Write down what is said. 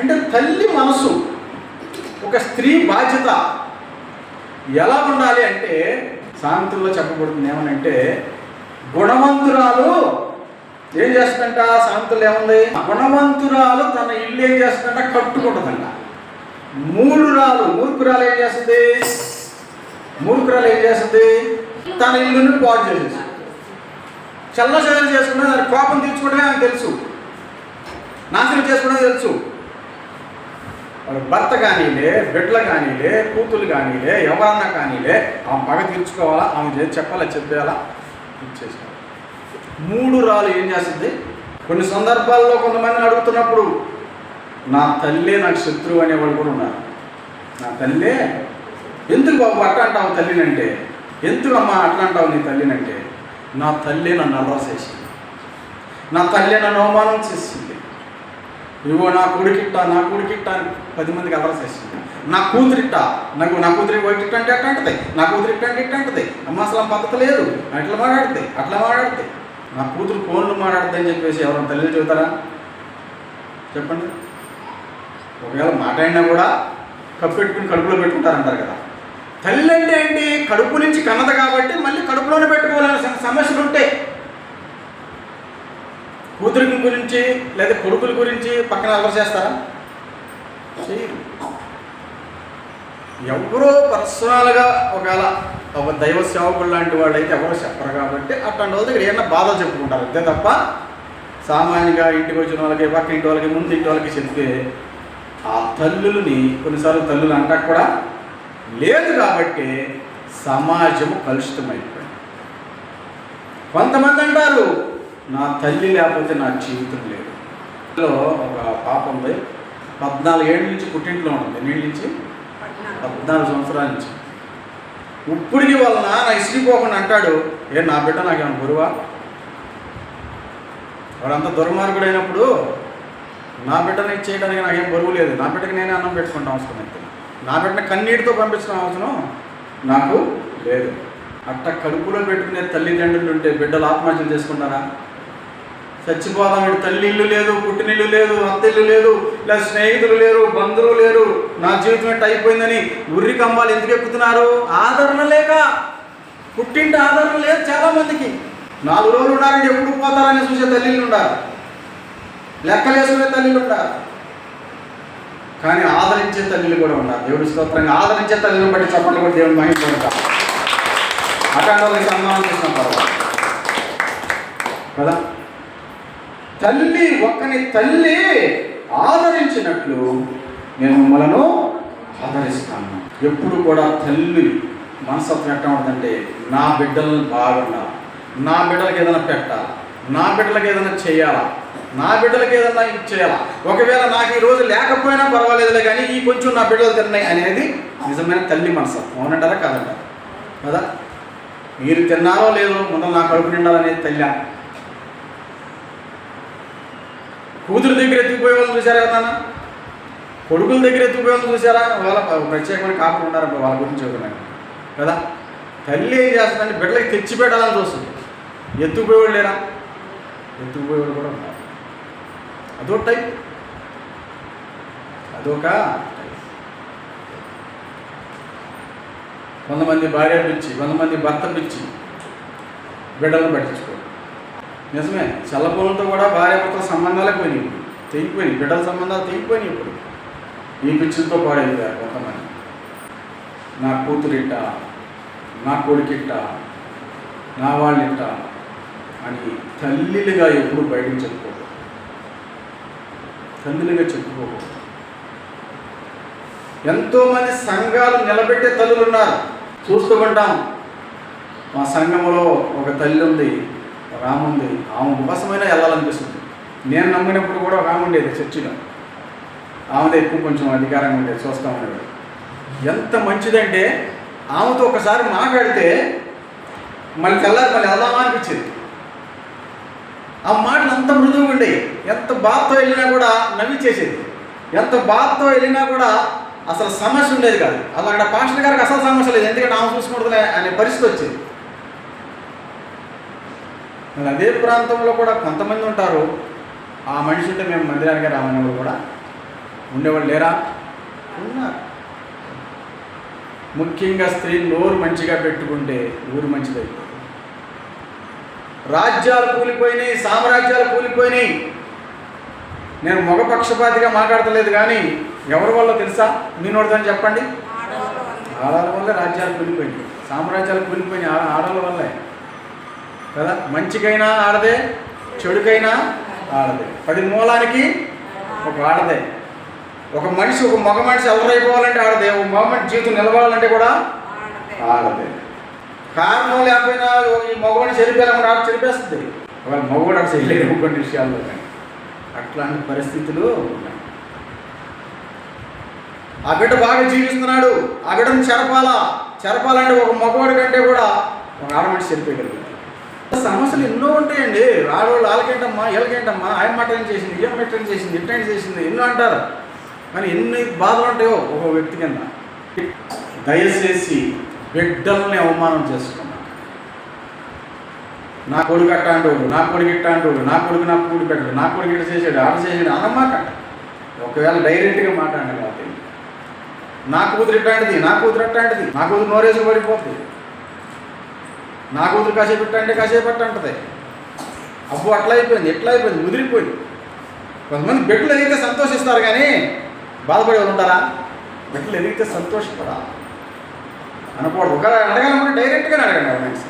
అంటే తల్లి మనసు ఒక స్త్రీ బాధ్యత ఎలా ఉండాలి అంటే సామెతల్లో చెప్పబడుతుంది ఏమనంటే గుణవంతురాలు ఏం చేస్తుందంట? సామెతలు ఏముంది? గుణవంతురాలు తన ఇల్లు ఏం చేస్తుందంట? కట్టుకుంటుందంట. మూడురాలు మూర్ఖురాలు ఏం చేస్తుంది? మూర్ఖురాలు ఏం చేస్తుంది? తన ఇల్లుని పాడు చేసేసి చల్ల చదువు చేసుకుంటే దాని కోపం తీర్చుకోవడమే ఆమెకు తెలుసు. నాశనం చేసుకోవడమే తెలుసు. భర్త కానీలే బిడ్డలు కానీలే కూతులు కానీలే ఎవరన్నా కానీలే ఆమె పగ తీర్చుకోవాలా ఆమె చెప్పాలా చెప్పేయాలా? ఇచ్చేసాలి మూడు రాళ్ళు ఏం చేస్తుంది కొన్ని సందర్భాల్లో కొంతమందిని అడుగుతున్నప్పుడు నా తల్లే నాకు శత్రువు అనేవాళ్ళు కూడా ఉన్నారు. నా తల్లే ఎందుకు బాబు అట్లా అంటావు తల్లినంటే? ఎందుకు అమ్మా అట్లా అంటావు నీ తల్లినంటే? నా తల్లి నన్ను అలవాసేసింది నా తల్లి నన్ను అవమానం చేసింది. ఇగో నా కొడుకిట్ట నా కొడుకిట్ట అని పది మందికి అలవాటు చేసింది. నా కూతురిట్ట నాకు నా కూతురి వైట్ అంటే అట్ట అంటది? నా కూతురి ఇట్ట అంటే ఇట్ట అంటది? అమ్మ అసలు పద్ధతి లేదు. అట్లా మాట్లాడితే అట్లా మాట్లాడితే. నా కూతురు ఫోన్లు మాట్లాడుతుంది అని చెప్పేసి ఎవరైనా తల్లిని చెబుతారా? చెప్పండి. ఒకవేళ మాట్లాడినా కూడా కప్పు పెట్టుకుని కడుపులో పెట్టుకుంటారంటారు కదా. తల్లి అంటే ఏంటి? కడుపు నుంచి కన్నది కాబట్టి మళ్ళీ కడుపులోనే పెట్టుకోవాలనే సమస్యలు ఉంటాయి కూతురి గురించి లేదా కొడుకుల గురించి పక్కన అలవాటు చేస్తారా? చేయరు ఎవరో పర్సనల్గా ఒకవేళ ఒక దైవ సేవకులు లాంటి వాళ్ళు అయితే ఎవరో చెప్పరు కాబట్టి అట్లాంటి వాళ్ళ దగ్గర ఏమన్నా బాధలు చెప్పుకుంటారు. అంతే తప్ప సామాన్యంగా ఇంటికి వచ్చిన వాళ్ళకి పక్క ఇంటి వాళ్ళకి ముందు ఇంటి వాళ్ళకి చెప్తే ఆ తల్లులని కొన్నిసార్లు తల్లులు అంటాక కూడా. లేదు కాబట్టి సమాజము కలుషితమైపోయింది. కొంతమంది అంటారు నా తల్లి లేకపోతే నా జీవితం లేదు. ఇందులో ఒక పాప ఉంది. పద్నాలుగు ఏళ్ళ నుంచి పుట్టింట్లో ఉంటుంది. ఎన్నేళ్ళ నుంచి? పద్నాలుగు సంవత్సరాల నుంచి. ఇప్పటికి వాళ్ళ నాన్న ఇసిరిపోకుండా అంటాడు ఏ నా బిడ్డ నాకేమైనా గురువా వాడంత దుర్మార్గుడైనప్పుడు నా బిడ్డని ఇచ్చేయడానికి నాకేం బరువు లేదు. నా బిడ్డకి నేనే అన్నం పెట్టుకుంటాం అవసరం అయితే నా బిడ్డని కన్నీటితో పంపించడం అవసరం నాకు లేదు. అట్ట కడుపులో పెట్టుకునే తల్లిదండ్రులు ఉంటే బిడ్డలు ఆత్మహత్యలు చేసుకుంటారా? చచ్చిపోదాం వీడు తల్లి ఇల్లు లేదు పుట్టినిల్లు లేదు అత్తిల్లు లేదు లేదా స్నేహితులు లేరు బంధువులు లేరు. నా జీవితం ఎట్ట అయిపోయిందని ఉర్రి కంబాలు ఎందుకు ఎక్కుతున్నారు? ఆదరణ లేక పుట్టింటి ఆదరణ లేదు చాలా మందికి నాలుగు రోజులు ఉన్నారంటే ఎప్పుడు పోతారని చూసే తల్లిళ్ళు ఉండాలి. లెక్కలేసుకునే తల్లిలు ఉండాలి. కానీ ఆదరించే తల్లిలు కూడా ఉన్నారు దేవుడి స్తోత్రంగా ఆదరించే తల్లిని బట్టి చప్పట్లు కూడా దేవుడు మహిళ పొందుతారు వాళ్ళకి సన్మానం చేసిన తర్వాత. కదా? తల్లి ఒక్కని తల్లి ఆదరించినట్లు నేను మిమ్మలను ఆదరిస్తాను. ఎప్పుడు కూడా తల్లి మనస్తత్వం ఎట్లా ఉంటుందంటే నా బిడ్డలను బాగుండాలి నా బిడ్డలకి ఏదైనా పెట్టాలి నా బిడ్డలకి ఏదైనా చేయాలా నా బిడ్డలకి ఏదైనా ఇచ్చేయాలా. ఒకవేళ నాకు ఈ రోజు లేకపోయినా పర్వాలేదులే కానీ ఈ కొంచెం నా బిడ్డలు తిన్నాయి అనేది నిజమైన తల్లి మనస్తత్వం అవునంటారా కాదంటారా? కదా? మీరు తిన్నారో లేదో ముందు నా కడుపు నిండాలనేది తల్లి కూతురు దగ్గర ఎత్తుకుపోయే వాళ్ళు చూసారా నాన్న? కొడుకుల దగ్గర ఎత్తుకుపోయే వాళ్ళు చూసారా వాళ్ళ ప్రత్యేకమైన కాపులు ఉన్నారు వాళ్ళ గురించి చెబుతున్నాను కదా? తల్లి ఏం చేస్తుందంటే బిడ్డలకి తెచ్చి పెట్టాలని చూస్తుంది. ఎత్తుకుపోయేవాళ్ళు లేరా? ఎత్తుకుపోయేవాళ్ళు కూడా ఉన్నారు. అదొక టైప్ అదొక టైప్ కొంతమంది భార్య పిచ్చి కొంతమంది భర్త పిచ్చి బిడ్డలను పట్టించు నిజమే. చల్లపొలంతో కూడా భార్య సంబంధాలే పోయినాయి ఇప్పుడు. తెగిపోయినాయి. బిడ్డల సంబంధాలు తెగిపోయినాయి ఇప్పుడు. ఈ పిచ్చులతో పాడైపోయారు కొంతమంది. నా కూతురిట్ట నా కొడుకిట్ట నా వాళ్ళిట్ట అని తల్లిలుగా ఎప్పుడు బయటకు చెప్పుకోకూడదు తల్లిలుగా చెప్పుకోకూడదు ఎంతోమంది సంఘాలు నిలబెట్టే తల్లులు ఉన్నారు. చూస్తూ ఉంటాం. మా సంఘంలో ఒక తల్లి ఉంది. రాముంది. ఆమె ఉంది ఉపవాసమైనా వెళ్ళాలనిపిస్తుంది. నేను నమ్మినప్పుడు కూడా రాముండేది చర్చిలో. ఆమెదే ఎక్కువ కొంచెం అధికారంగా ఉండేది చూస్తూ ఉండేది. ఎంత మంచిదంటే ఆమెతో ఒకసారి మాట్లాడితే మళ్ళీ తెల్లారి మళ్ళీ వెళ్దామా అనిపించింది. ఆ మాటలు అంత మృదువుగా ఉండేవి. ఎంత బాధతో వెళ్ళినా కూడా నవ్విచ్చేసేది ఎంత బాధతో వెళ్ళినా కూడా అసలు సమస్య ఉండేది కాదు. అలా అక్కడ పాస్టర్ గారికి అసలు సమస్య లేదు. ఎందుకంటే ఆమె చూసుకుంటుందిలే అనే పరిస్థితి వచ్చింది. మరి అదే ప్రాంతంలో కూడా కొంతమంది ఉంటారు. ఆ మనిషి ఉంటే మేము మందిరానికి రామని కూడా ఉండేవాళ్ళు లేరా? ఉన్నారు. ముఖ్యంగా స్త్రీ నోరు మంచిగా పెట్టుకుంటే ఊరు మంచిదైపోతుంది రాజ్యాలు కూలిపోయినాయి సామ్రాజ్యాలు కూలిపోయినాయి. నేను మగ పక్షపాతిగా మాట్లాడతలేదు కానీ ఎవరి వల్ల తెలుసా? మీ నోడదని చెప్పండి. ఆడవాళ్ళ వల్లే. రాజ్యాలు కూలిపోయినాయి. సామ్రాజ్యాలు కూలిపోయినాయి. ఆడ ఆడవాళ్ళ వల్లే. కదా? మంచికైనా ఆడదే చెడుకైనా ఆడదే. పది మూలానికి ఒక ఆడదే. ఒక మనిషి ఒక మగ మనిషి ఎవరైపోవాలంటే ఆడదే. ఒక మగ మనిషి జీవితం నిలబడాలంటే కూడా ఆడదే. కారణం లేకపోయినా ఈ మగవాడిని చెరిపోయాలని ఆడ చెరిపేస్తుంది. ఒకవేళ మగవాడు అక్కడ చేయలేడు కొన్ని విషయాల్లో కానీ. అట్లాంటి పరిస్థితులు ఉన్నాయి. ఆ బిడ్డ బాగా జీవిస్తున్నాడు. ఆ బిడ్డను చెరపాలా? చెరపాలంటే ఒక మగవాడి కంటే కూడా ఒక ఆడమనిషి చనిపోయగలుగుతాడు సమస్యలు ఎన్నో ఉంటాయండి. ఆడవాళ్ళు వాళ్ళకేంటమ్మా వీళ్ళకేంటమ్మా ఆయన మాట ఏం చేసింది ఏం మాట చేసింది ఎట్లా చేసింది ఎన్నో అంటారు. కానీ ఎన్ని బాధలు ఉంటాయో ఒక వ్యక్తి కింద. దయచేసి బిడ్డల్ని అవమానం చేసుకున్నాను నా కొడుకు అట్టాంటోడు నా కొడుకు ఇట్టాంటోడు నా కొడుకు నా కూడి పెట్టడు నా కొడుకు ఇట్ట చేసాడు ఆడ చేసాడు అనమాట ఒకవేళ డైరెక్ట్గా మాట్లాడండి కాబట్టి నా కూతురు ఇట్లాంటిది నా కూతురు అట్లాంటిది నా కూతురు నోరేసి పడిపోతుంది నా కూతురు కాసేపు అంటే కాసేపు అట్ట అంటది. అబ్బో అట్లా అయిపోయింది ఎట్లా అయిపోయింది? ముదిరిపోయింది. కొంతమంది బిడ్డలు ఎదిగితే సంతోషిస్తారు కానీ బాధపడే వాళ్ళు ఉంటారా? బిడ్డలు ఎదిగితే సంతోషపడాలి అనకూడదు. ఒక అడగాలనుకుంటే డైరెక్ట్గానే అడగండి